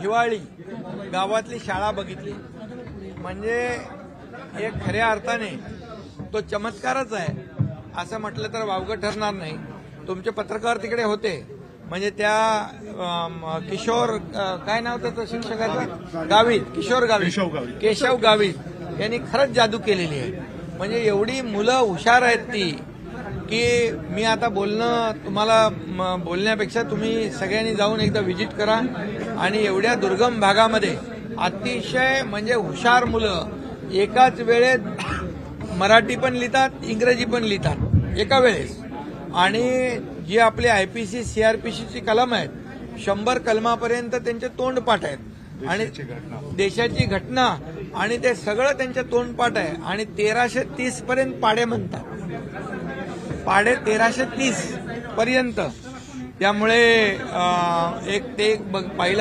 हिवाळी गावातली शाळा बघितली. म्हणजे एक खऱ्या अर्थाने तो चमत्कारच आहे. असं म्हटलं तर वावगं ठरणार नाही. तुमचे पत्रकार तिकडे होते. म्हणजे त्या किशोर काय नाव त्याचं शिक्षकाचं? गावित किशोर गावित. केशव गावित. यांनी खरंच जादू केलेली आहे. म्हणजे एवढी मुलं हुशार आहेत ती. की मी आता बोलणं तुम्हाला बोलण्यापेक्षा तुम्ही सगळ्यांनी जाऊन एकदा व्हिजिट करा. आणि एवढ्या दुर्गम भागामध्ये अतिशय म्हणजे हुशार मुलं एकाच वेळेत मराठी पण लिहितात इंग्रजी पण लिहितात एका वेळेस. आणि जे आपले आयपीसी सीआरपीसीची कलम आहेत शंभर कलमापर्यंत त्यांचे तोंडपाठ आहेत. आणि देशाची घटना. देशाची घटना आणि ते सगळं त्यांच्या तोंडपाठ आहे. आणि तेराशे तीस पर्यंत पाडे म्हणतात. पाडे तेराशे तीस पर्यंत. त्यामुळे एक ते एक बघ- पाहिलं